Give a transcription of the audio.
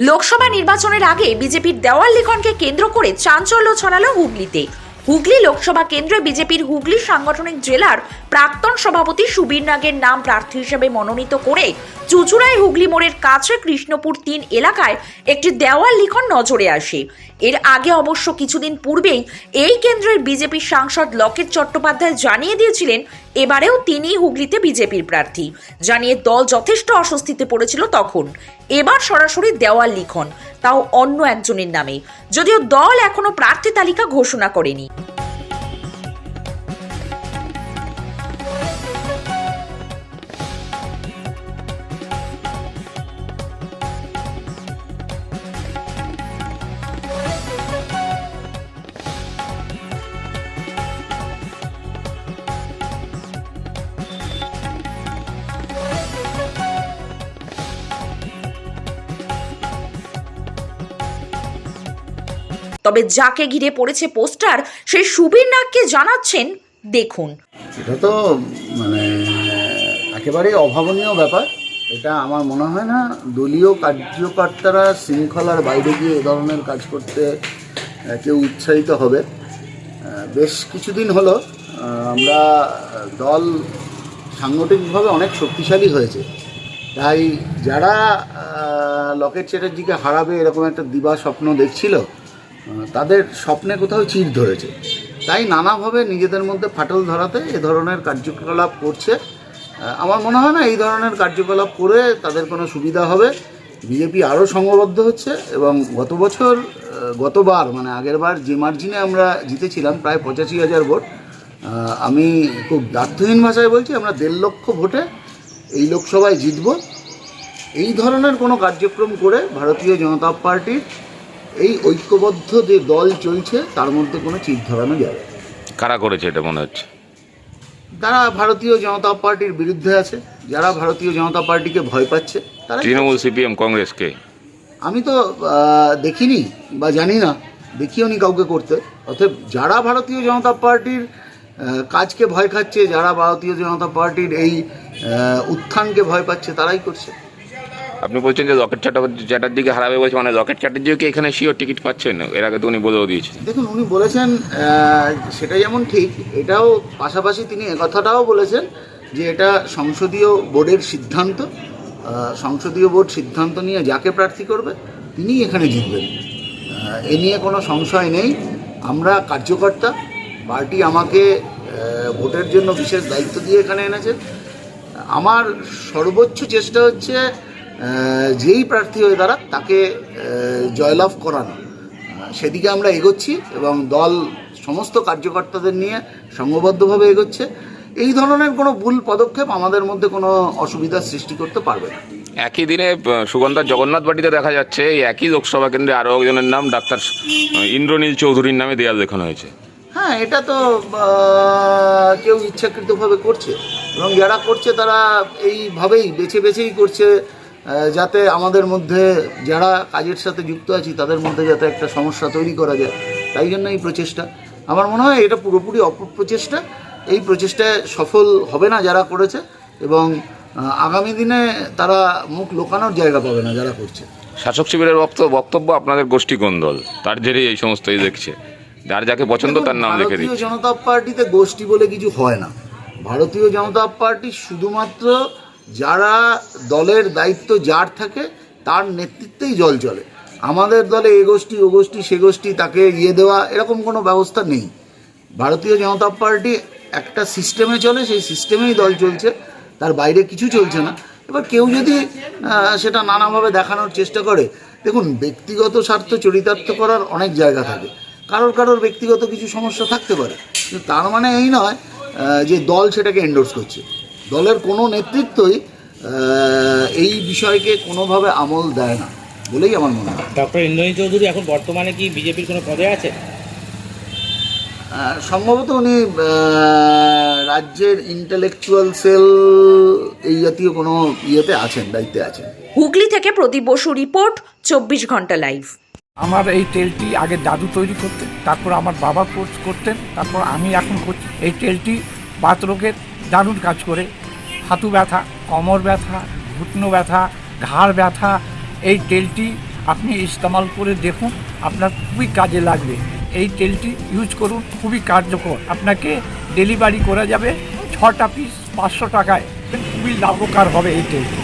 লোকসভা নির্বাচনের আগে বিজেপির দেওয়াল লিখনকে কেন্দ্র করে চাঞ্চল্য ছড়ালো হুগলিতে। হুগলি লোকসভা কেন্দ্রে বিজেপির হুগলি সাংগঠনিক জেলার প্রাক্তন সভাপতি সুবীর নাগের নাম প্রার্থী হিসেবে মনোনীত করে চুচুড়ায় হুগলি মোড়ের কাছে কৃষ্ণপুর তিন এলাকায় একটি দেওয়াল লিখন নজরে আসে। এর আগে অবশ্য কিছুদিন পূর্বেই এই কেন্দ্রের বিজেপি সাংসদ লকেট চট্টোপাধ্যায় জানিয়ে দিয়েছিলেন, এবারেও তিনি হুগলিতে বিজেপির প্রার্থী। জানিয়ে দল যথেষ্ট অস্বস্তিতে পড়েছিল তখন। এবার সরাসরি দেওয়াল লিখন। তাও অন্য একজনের নামে। যদিও দল এখনও প্রার্থী তালিকা ঘোষণা করেনি। তবে যাকে ঘিরে পড়েছে পোস্টার, সেই সুবীর নাগকে জানাচ্ছেন, দেখুন। এটা তো মানে একেবারে অভাবনীয় ব্যাপার। এটা আমার মনে হয় না, দলীয় কার্যকর্তারা শৃঙ্খলার বাইরে গিয়ে এ ধরনের কাজ করতে কেউ উৎসাহিত হবে। বেশ কিছুদিন হলো আমরা দল সাংগঠনিকভাবে অনেক শক্তিশালী হয়েছে। তাই যারা লকেট চ্যাটার্জিকে হারাবে এরকম একটা দিবা স্বপ্ন দেখছিল তাদের স্বপ্নে কোথাও চির ধরেছে। তাই নানাভাবে নিজেদের মধ্যে ফাটল ধরাতে এ ধরনের কার্যকলাপ করছে। আমার মনে হয় না এই ধরনের কার্যকলাপ করে তাদের কোনো সুবিধা হবে। বিজেপি আরও সংঘবদ্ধ হচ্ছে এবং গত বছর গতবার মানে আগের বার যে মার্জিনে আমরা জিতেছিলাম, প্রায় পঁচাশি হাজার ভোট আমি খুব দার্থহীন ভাষায় বলছি, আমরা দেড় লক্ষ ভোটে এই লোকসভায় জিতব। এই ধরনের কোনো কার্যক্রম করে ভারতীয় জনতা পার্টির এই ঐক্যবদ্ধ যে দল চলছে তার মধ্যে কোনো চির ধরানো যাবে। কারা করেছে এটা মনে হচ্ছে? তারা ভারতীয় জনতা পার্টির বিরুদ্ধে আছে যারা ভারতীয় জনতা পার্টিকে ভয় পাচ্ছে তারা তৃণমূল সিপিএম কংগ্রেসকে? আমি তো দেখিনি বা জানি না দেখিও নি কাউকে করতে। অতএব যারা ভারতীয় জনতা পার্টির কাজকে ভয় খাচ্ছে যারা ভারতীয় জনতা পার্টির এই উত্থানকে ভয় পাচ্ছে তারাই করছে। আপনি বলছেন যে রকেট চ্যাটার্জি চ্যাটার্জিকে হারাবে বলছে মানে রকেট চ্যাটার্জিও কি এখানে শিওর টিকিট পাচ্ছেন? এর আগে তো উনি বলেও দিয়েছেন দেখুন, উনি বলেছেন সেটা যেমন ঠিক, এটাও পাশাপাশি তিনি একথাটাও বলেছেন যে এটা সংসদীয় বোর্ডের সিদ্ধান্ত সংসদীয় বোর্ড সিদ্ধান্ত নিয়ে যাকে প্রার্থী করবে, তিনিই এখানে জিতবেন। এ নিয়ে কোনো সংশয় নেই, আমরা কার্যকর্তা, পার্টি আমাকে ভোটের জন্য বিশেষ দায়িত্ব দিয়ে এখানে এনেছে। আমার সর্বোচ্চ চেষ্টা হচ্ছে যেই প্রার্থী হয়ে দাঁড়াক তাকে জয়লাভ করানো। সেদিকে আমরা এগোচ্ছি এবং দল সমস্ত কার্যকর্তাদের নিয়ে সংঘবদ্ধভাবে এগোচ্ছে। এই ধরনের কোনো ভুল পদক্ষেপ আমাদের মধ্যে কোনো অসুবিধার সৃষ্টি করতে পারবে না। একই দিনে সুগন্ধার জগন্নাথ বাটিতে দেখা যাচ্ছে এই একই লোকসভা কেন্দ্রে আরও একজনের নাম ডাক্তার ইন্দ্রনীল চৌধুরীর নামে দেয়াল দেখানো হয়েছে। হ্যাঁ এটা তো কেউ ইচ্ছাকৃতভাবে করছে। এবং যারা করছে তারা এইভাবেই বেছে বেছেই করছে। যাতে আমাদের মধ্যে যারা কাজের সাথে যুক্ত আছি তাদের মধ্যে যাতে একটা সমস্যা তৈরি করা যায়। তাই জন্য এই প্রচেষ্টা। আমার মনে হয় এটা পুরোপুরি অপপ্রচেষ্টা এই প্রচেষ্টায় সফল হবে না যারা করেছে এবং আগামী দিনে তারা মুখ লোকানোর জায়গা পাবে না যারা করছে। শাসক শিবিরের বক্তব্য বক্তব্য আপনাদের গোষ্ঠী কোন দল তার জেরেই এই সমস্ত দেখছে। যার যাকে পছন্দ তার নাম লিখে ভারতীয় দিচ্ছে। জনতা পার্টিতে গোষ্ঠী বলে কিছু হয় না। ভারতীয় জনতা পার্টি শুধুমাত্র যারা দলের দায়িত্ব যার থাকে, তার নেতৃত্বেই জল চলে। আমাদের দলে এ গোষ্ঠী, ও গোষ্ঠী, সে গোষ্ঠী, তাকে ইয়ে দেওয়া, এরকম কোনো ব্যবস্থা নেই। ভারতীয় জনতা পার্টি একটা সিস্টেমে চলে, সেই সিস্টেমেই দল চলছে। তার বাইরে কিছু চলছে না। এবার কেউ যদি সেটা নানাভাবে দেখানোর চেষ্টা করে, দেখুন, ব্যক্তিগত স্বার্থ চরিতার্থ করার অনেক জায়গা থাকে। কারোর কারোর ব্যক্তিগত কিছু সমস্যা থাকতে পারে। তার মানে এই নয় যে দল সেটাকে এন্ডোর্স করছে। দলের কোনো নেতৃত্বই এই বিষয়কে কোনোভাবে আমল দেয় না বলেই আমার মনে হয়। ডক্টর ইন্দ্রনীল চৌধুরী এখন বর্তমানে কি বিজেপির কোনো পদে আছে? আহ, সম্ভবত উনি রাজ্যের ইন্টেলেকচুয়াল সেল এই জাতীয় কোনো ইয়েতে আছেন দায়িত্বে আছেন। হুগলি থেকে প্রদীপ বসু রিপোর্ট চব্বিশ ঘণ্টা লাইভ। আমার এই তেলটি আগে দাদু তৈরি করতেন তারপর আমার বাবা কোর্স করতেন তারপর আমি এখন করছি। এই তেলটি বাত রোগের দারুণ কাজ করে। হাতু ব্যথা, কমর ব্যথা, ঘুটনো ব্যথা, ঘাড় ব্যথা, এই তেলটি আপনি ইস্তেমাল করে দেখুন, আপনার খুবই কাজে লাগবে। এই তেলটি ইউজ করুন, খুবই কার্যকর। আপনাকে ডেলিভারি করা যাবে ছটা পিস পাঁচশো টাকায়। খুবই লাভকার হবে এই তেলটি।